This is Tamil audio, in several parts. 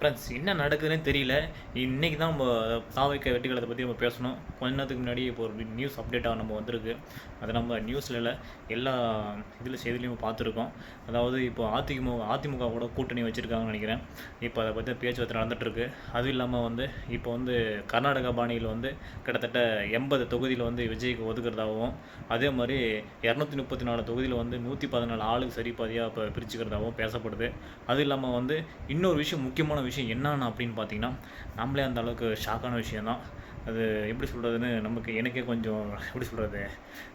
ஃப்ரெண்ட்ஸ் என்ன நடக்குதுன்னே தெரியல. இன்றைக்கி தான் நம்ம தாவைக்க வெட்டிகளத்தை பற்றி நம்ம பேசணும். கொஞ்ச நேரத்துக்கு முன்னாடி இப்போ ஒரு நியூஸ் அப்டேட்டாக நம்ம வந்திருக்கு. அது நம்ம நியூஸில் இல்லை எல்லா இதில் செய்திலையும் பார்த்துருக்கோம். அதாவது இப்போ அதிமுக அதிமுகவோட கூட்டணி வச்சுருக்காங்கன்னு நினைக்கிறேன். இப்போ அதை பற்றி பேச்சுவார்த்தை நடந்துகிட்ருக்கு அதுவும் இல்லாமல் வந்து இப்போ வந்து கர்நாடகா பாணியில் வந்து கிட்டத்தட்ட எண்பது தொகுதியில் வந்து விஜய்க்கு ஒதுக்குறதாகவும் அதே மாதிரி இரநூத்தி முப்பத்தி நாலு தொகுதியில் வந்து நூற்றி பதினாலு ஆளுக்கு சரி பாதியாக இப்போ பிரிச்சுக்கிறதாகவும் பேசப்படுது. அதுவும் இல்லாமல் வந்து இன்னொரு விஷயம் முக்கியமான விஷயம் விஷயம் என்னென்ன அப்படின்னு பார்த்தீங்கன்னா நம்மளே அந்த அளவுக்கு ஷாக்கான விஷயந்தான் அது எப்படி சொல்கிறதுன்னு நமக்கு எனக்கே கொஞ்சம் எப்படி சொல்கிறது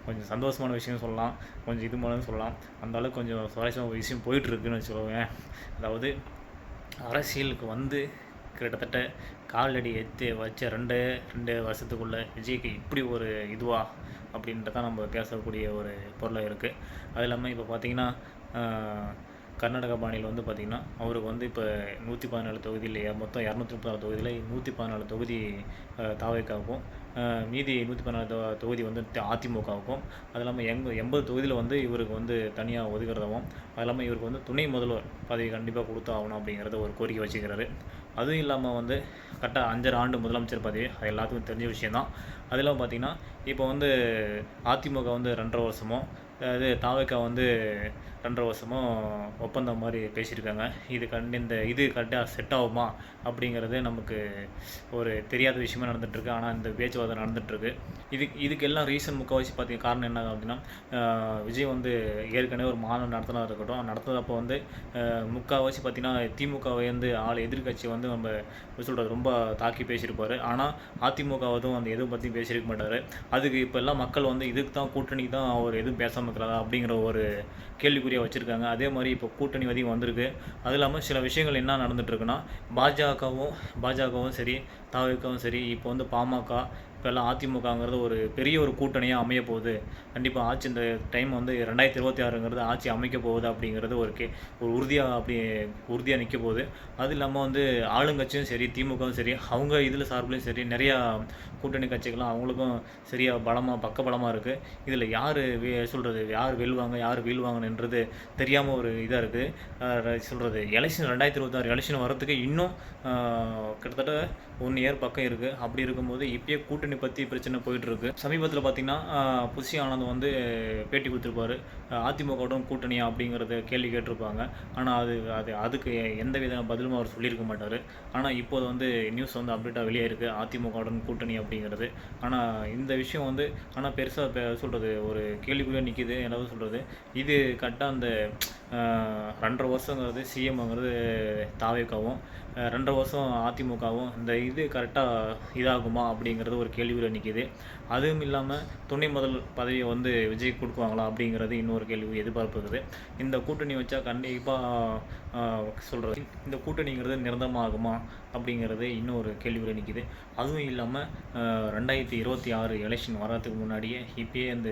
கொஞ்சம் சந்தோஷமான விஷயம் சொல்லலாம். கொஞ்சம் இது மாதிரி சொல்லலாம். அந்த அளவுக்கு கொஞ்சம் சுவாரஸ்யமான விஷயம் போயிட்டுருக்குன்னு வச்சுக்கோங்க அதாவது அரசியலுக்கு வந்து கிட்டத்தட்ட காலடி எடுத்து வச்ச ரெண்டு ரெண்டு வருஷத்துக்குள்ளே விஜய்க்கு இப்படி ஒரு இதுவா அப்படின்றதான் நம்ம பேசக்கூடிய ஒரு பொருளாக இருக்குது அது இல்லாமல் இப்போ பார்த்திங்கன்னா கர்நாடகா பாணியில் வந்து பார்த்திங்கன்னா அவருக்கு வந்து இப்போ நூற்றி பதினாலு தொகுதியில் மொத்தம் இரநூத்தி முப்பதாறு தொகுதியில் நூற்றி பதினாலு தொகுதி தாவைக்காவுக்கும் மீதி நூற்றி பதினாலு தொகுதி வந்து அதிமுகவுக்கும் அது இல்லாமல் எங் எண்பது தொகுதியில் வந்து இவருக்கு வந்து தனியாக ஒதுக்கிறதாகவும் அது இல்லாமல் இவருக்கு வந்து துணை முதல்வர் பதவி கண்டிப்பாக கொடுத்தாகணும் அப்படிங்கிறத ஒரு கோரிக்கை வச்சுக்கிறாரு. அதுவும் இல்லாமல் வந்து கரெக்டாக அஞ்சரை ஆண்டு முதலமைச்சர் பதவி அது எல்லாத்துக்கும் தெரிஞ்ச விஷயந்தான் அது இல்லாமல் பார்த்தீங்கன்னா இப்போ வந்து அதிமுக வந்து ரெண்டரை வருஷமும் இது தாவைக்கா வந்து ரெண்டரை வருஷமும் ஒப்பந்தம் மாதிரி பேசியிருக்காங்க. இது கண்டு இந்த இது கரெக்டாக செட் ஆகுமா அப்படிங்கிறது நமக்கு ஒரு தெரியாத விஷயமா நடந்துகிட்ருக்கு ஆனால் இந்த பேச்சுவார்த்தை நடந்துகிட்ருக்கு இதுக்கு இதுக்கு எல்லாம் ரீசன் முக்கால்வாசி பார்த்தீங்க காரணம் என்ன அப்படின்னா விஜய் வந்து ஏற்கனவே ஒரு மாநாடு நடத்தினா இருக்கட்டும். நடத்துனதப்போ வந்து முக்கால்வாசி பார்த்தீங்கன்னா திமுகவை வந்து ஆள் எதிர்க்கட்சி வந்து நம்ம எப்படி சொல்கிறது ரொம்ப தாக்கி பேசியிருப்பார். ஆனால் அதிமுகவதும் அந்த எதுவும் பற்றி பேசியிருக்க மாட்டார். அதுக்கு இப்போ எல்லாம் மக்கள் வந்து இதுக்கு தான் கூட்டணிக்கு தான் அவர் எதுவும் பேசாமல் இருக்கிறதா அப்படிங்கிற ஒரு கேள்விக்குறியாக வச்சுருக்காங்க. அதே மாதிரி இப்போ கூட்டணி வரையும் வந்திருக்கு. அது இல்லாமல் சில விஷயங்கள் என்ன நடந்துகிட்ருக்குன்னா பாஜகவும் பாஜகவும் சரி தாவிகவும் சரி இப்போ வந்து பாமக இப்போல்லாம் அதிமுகங்கிறது ஒரு பெரிய ஒரு கூட்டணியாக அமைய போகுது கண்டிப்பாக ஆட்சி இந்த டைம் வந்து ரெண்டாயிரத்தி இருபத்தி ஆறுங்கிறது ஆட்சி அமைக்க போகுது அப்படிங்கிறது ஒரு கே ஒரு உறுதியாக அப்படி உறுதியாக நிற்க போகுது. அது இல்லாமல் வந்து ஆளுங்கட்சியும் சரி திமுகவும் சரி அவங்க இதில் சார்பிலையும் சரி நிறையா கூட்டணி கட்சிகள்லாம் அவங்களுக்கும் சரியாக பலமாக பக்க பலமாக இருக்குது இதில் யார் சொல்கிறது யார் வெல்வாங்க யார் வீழ்வாங்கன்றது தெரியாமல் ஒரு இதாக இருக்குது சொல்கிறது எலெக்ஷன் ரெண்டாயிரத்தி இருபத்தாறு எலெக்ஷன் வர்றதுக்கு இன்னும் கிட்டத்தட்ட ஒன் இயர் பக்கம் இருக்குது அப்படி இருக்கும்போது இப்பயே கூட்டணி பற்றி பிரச்சனை போயிட்டுருக்கு. சமீபத்தில் பார்த்தீங்கன்னா ஆஹ், புஷி ஆனந்த் வந்து பேட்டி கொடுத்துருப்பாரு. அதிமுகவுடன் கூட்டணியா அப்படிங்கிறத கேள்வி கேட்டிருப்பாங்க. ஆனால் அது அது அதுக்கு எந்த வித பதிலும் அவர் சொல்லியிருக்க மாட்டார். ஆனால் இப்போது வந்து நியூஸ் வந்து அப்டேட்டாக வெளியே இருக்குது அதிமுகவுடன் கூட்டணி அப்படிங்கிறது. ஆனால் இந்த விஷயம் வந்து ஆனால் பெருசாக சொல்கிறது ஒரு கேள்விக்குள்ளே நிற்கிது என்னது சொல்கிறது இது கரெக்டாக அந்த ரெண்டரை வருஷங்கிறது சிஎம்ங்கிறது தாவேக்காவும் ரெண்டரை வருஷம் அதிமுகவும் இந்த இது கரெக்டாக இதாகுமா அப்படிங்கிறது ஒரு கேள்விக்குள்ள நிற்கிது அதுவும் இல்லாமல் துணை முதல் பதவியை வந்து விஜய் கொடுக்குவாங்களா அப்படிங்கிறது இன்னொரு கேள்வி எதிர்பார்ப்பு இருக்குது. இந்த கூட்டணி வச்சா கண்டிப்பாக சொல்கிறது இந்த கூட்டணிங்கிறது நிரந்தரமாகுமா அப்படிங்கிறது இன்னொரு கேள்விக்குள்ள நிற்கிது அதுவும் இல்லாமல் ரெண்டாயிரத்தி இருபத்தி ஆறு எலெக்ஷன் வர்றதுக்கு முன்னாடியே இப்பயே அந்த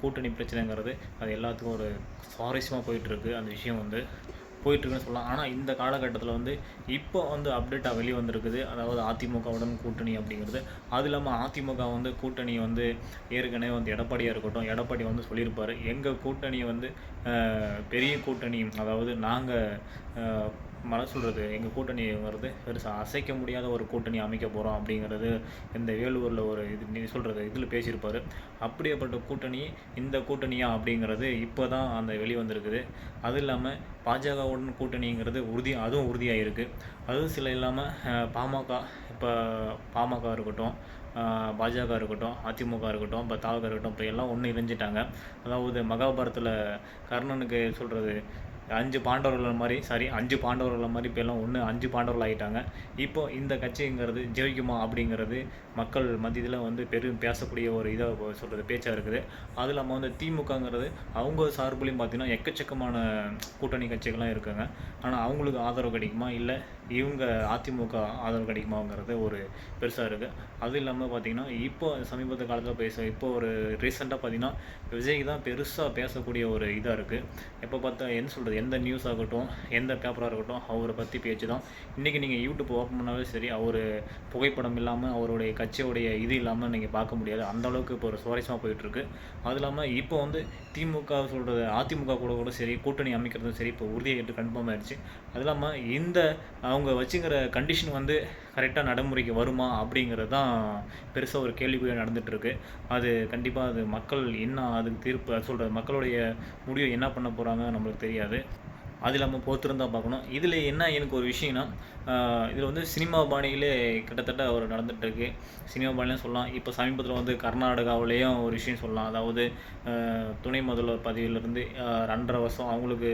கூட்டணி பிரச்சனைங்கிறது அது எல்லாத்துக்கும் ஒரு சுவாரஸ்யமாக போயிட்டுருக்கு அந்த விஷயம் வந்து போயிட்டுருக்குன்னு சொல்லலாம். ஆனால் இந்த காலகட்டத்தில் வந்து இப்போ வந்து அப்டேட்டாக வெளியே வந்திருக்குது அதாவது அதிமுகவுடன் கூட்டணி அப்படிங்கிறது. அது இல்லாமல் அதிமுக வந்து கூட்டணி வந்து ஏற்கனவே வந்து எடப்பாடியாக இருக்கட்டும் எடப்பாடி வந்து சொல்லியிருப்பார். எங்கள் கூட்டணி வந்து பெரிய கூட்டணி அதாவது நாங்கள் மன சொல்கிறது எங்கள் கூட்டணி வருது. பெருசாக அசைக்க முடியாத ஒரு கூட்டணி அமைக்க போகிறோம் அப்படிங்கிறது இந்த வேலூரில் ஒரு இது நீ சொல்கிறது இதில் பேசியிருப்பார். அப்படியேப்பட்ட கூட்டணி இந்த கூட்டணியா அப்படிங்கிறது இப்போ தான் அந்த வெளிவந்திருக்குது. அது இல்லாமல் பாஜகவுடன் கூட்டணிங்கிறது உறுதி அதுவும் உறுதியாக இருக்குது அதுவும் சில இல்லாமல் பாமக இப்போ பாமக இருக்கட்டும் பாஜக இருக்கட்டும் அதிமுக இருக்கட்டும் இப்போ தாவக இருக்கட்டும் இப்போ எல்லாம் ஒன்று இணைஞ்சிட்டாங்க. அதாவது மகாபாரத்தில் கர்ணனுக்கு சொல்கிறது அஞ்சு பாண்டவர்கள் மாதிரி சாரி அஞ்சு பாண்டவர்கள் மாதிரி இப்போ எல்லாம் ஒன்று அஞ்சு பாண்டவர்கள் ஆகிட்டாங்க இப்போ இந்த கட்சிங்கிறது ஜெயிக்குமா அப்படிங்கிறது மக்கள் மத்தியில் வந்து பெரும் பேசக்கூடிய ஒரு இதாக சொல்கிறது பேச்சாக இருக்குது. அது இல்லாமல் வந்து திமுகங்கிறது அவங்க சார்புலையும் பார்த்தீங்கன்னா எக்கச்சக்கமான கூட்டணி கட்சிகள்லாம் இருக்காங்க. ஆனால் அவங்களுக்கு ஆதரவு கிடைக்குமா? இல்லை இவங்க அதிமுக ஆதரவு கிடைக்குமாங்கிறது ஒரு பெருசாக இருக்குது அது இல்லாமல் பார்த்தீங்கன்னா இப்போ சமீபத்து காலத்தில் பேச இப்போ ஒரு ரீசெண்டாக பார்த்தீங்கன்னா விஜய்க்கு தான் பெருசாக பேசக்கூடிய ஒரு இதாக இருக்குது எப்போ பார்த்தா என்ன சொல்கிறது எந்த நியூஸ் ஆகட்டும் எந்த பேப்பராக இருக்கட்டும் அவரை பற்றி பேச்சு தான் இன்றைக்கி நீங்கள் யூடியூப் ஓப்பன் பண்ணாலும் சரி அவர் புகைப்படம் இல்லாமல் அவருடைய கட்சியோடைய இது இல்லாமல் நீங்கள் பார்க்க முடியாது. அந்தளவுக்கு இப்போ ஒரு சுவாரஸ்யமாக போயிட்டுருக்கு. அது இல்லாமல் இப்போ வந்து திமுக சொல்கிறது அதிமுக கூட கூட சரி கூட்டணி அமைக்கிறதும் சரி இப்போ உறுதியாகிட்டு கன்ஃபார்ம் ஆயிடுச்சு. அது இல்லாமல் இந்த அவங்க வச்சுக்கிற கண்டிஷன் வந்து கரெக்டாக நடைமுறைக்கு வருமா அப்படிங்கிறது தான் பெருசாக ஒரு கேள்விக்குறியாக நடந்துகிட்ருக்கு அது கண்டிப்பாக அது மக்கள் என்ன அதுக்கு தீர்ப்பு சொல்கிறது மக்களுடைய முடிவு என்ன பண்ண போகிறாங்க நம்மளுக்கு தெரியாது. அது இல்லாமல் பொறுத்திருந்தால் பார்க்கணும். இதில் என்ன எனக்கு ஒரு விஷயம்னா இதில் வந்து சினிமா பாணியிலே கிட்டத்தட்ட ஒரு நடந்துகிட்ருக்கு சினிமா பாணியிலும் சொல்லலாம். இப்போ சமீபத்தில் வந்து கர்நாடகாவிலேயும் ஒரு விஷயம் சொல்லலாம். அதாவது துணை முதல்வர் பதவியிலேருந்து ரெண்டரை வருஷம் அவங்களுக்கு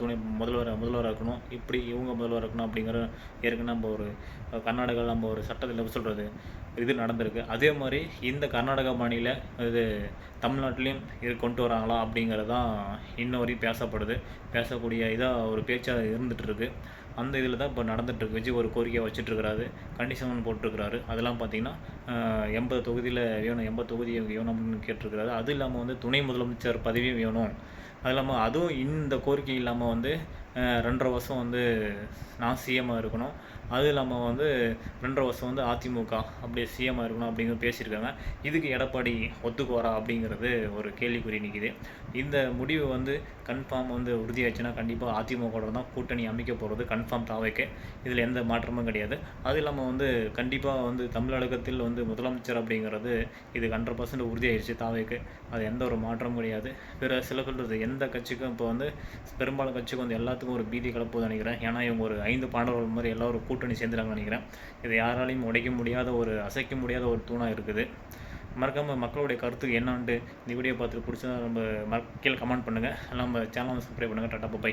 துணை முதல்வர் முதல்வராக இருக்கணும். இப்படி இவங்க முதல்வராக இருக்கணும் அப்படிங்கிற ஏற்கனவே நம்ம ஒரு கர்நாடகாவில் நம்ம ஒரு சட்டத்தில் சொல்கிறது இது நடந்திருக்கு. அதே மாதிரி இந்த கர்நாடகா மாநில இது தமிழ்நாட்டிலையும் இது கொண்டு வராங்களா அப்படிங்கிறது தான் இன்ன வரையும் பேசப்படுது. பேசக்கூடிய இது இதாக ஒரு பேச்சாக இருந்துகிட்ருக்கு. அந்த இதில் தான் இப்போ நடந்துட்டுருக்கு விஜய் ஒரு கோரிக்கையை வச்சுட்ருக்கிறாரு. கண்டிஷன் போட்டிருக்கிறாரு. அதெல்லாம் பார்த்தீங்கன்னா எண்பது தொகுதியில் வேணும் எண்பது தொகுதி வேணும் அப்படின்னு கேட்டிருக்கிறாரு. அது இல்லாமல் வந்து துணை முதலமைச்சர் பதவியும் வேணும். அது இல்லாமல் அதுவும் இந்த கோரிக்கை இல்லாமல் வந்து ரெண்டரை வருஷம் வந்து நான் சிஎம்மாக இருக்கணும். அது இல்லாமல் வந்து ரெண்டரை வருஷம் வந்து அதிமுக அப்படியே சிஎம்மாக இருக்கணும் அப்படிங்கிறது பேசியிருக்காங்க. இதுக்கு எடப்பாடி ஒத்துக்குவாரா அப்படிங்கிறது ஒரு கேள்விக்குறி நிற்கிது இந்த முடிவு வந்து கன்ஃபார்ம் வந்து உறுதியாச்சுன்னா கண்டிப்பாக அதிமுகவோட தான் கூட்டணி அமைக்க போகிறது கன்ஃபார்ம் தாவைக்கு. இதில் எந்த மாற்றமும் கிடையாது. அது இல்லாமல் வந்து கண்டிப்பாக வந்து தமிழகத்தில் வந்து முதலமைச்சர் அப்படிங்கிறது இது ஹண்ட்ரட் பர்சன்ட் உறுதியாயிருச்சு தாவைக்கு. அது எந்த ஒரு மாற்றமும் கிடையாது. பிற சில சொல்கிறது எந்த கட்சிக்கும் இப்போ வந்து பெரும்பாலும் கட்சிக்கும் வந்து எல்லா எல்லாத்துக்கும் ஒரு பீதி கலப்புது நினைக்கிறேன். ஏன்னா இவங்க ஒரு ஐந்து பாண்டவர்கள் மாதிரி எல்லாம் ஒரு கூட்டணி சேர்ந்துறாங்கன்னு நினைக்கிறேன். இது யாராலையும் உடைக்க முடியாத ஒரு அசைக்க முடியாத ஒரு தூணாக இருக்குது. மறக்காமல் மக்களுடைய கருத்து என்னான்ட்டு இந்த வீடியோ பார்த்துட்டு பிடிச்சா நம்ம மறக்க கமெண்ட் பண்ணுங்கள் நம்ம சேனலை சப்ஸ்கிரைப் பண்ணுங்கள் டாட்டா பை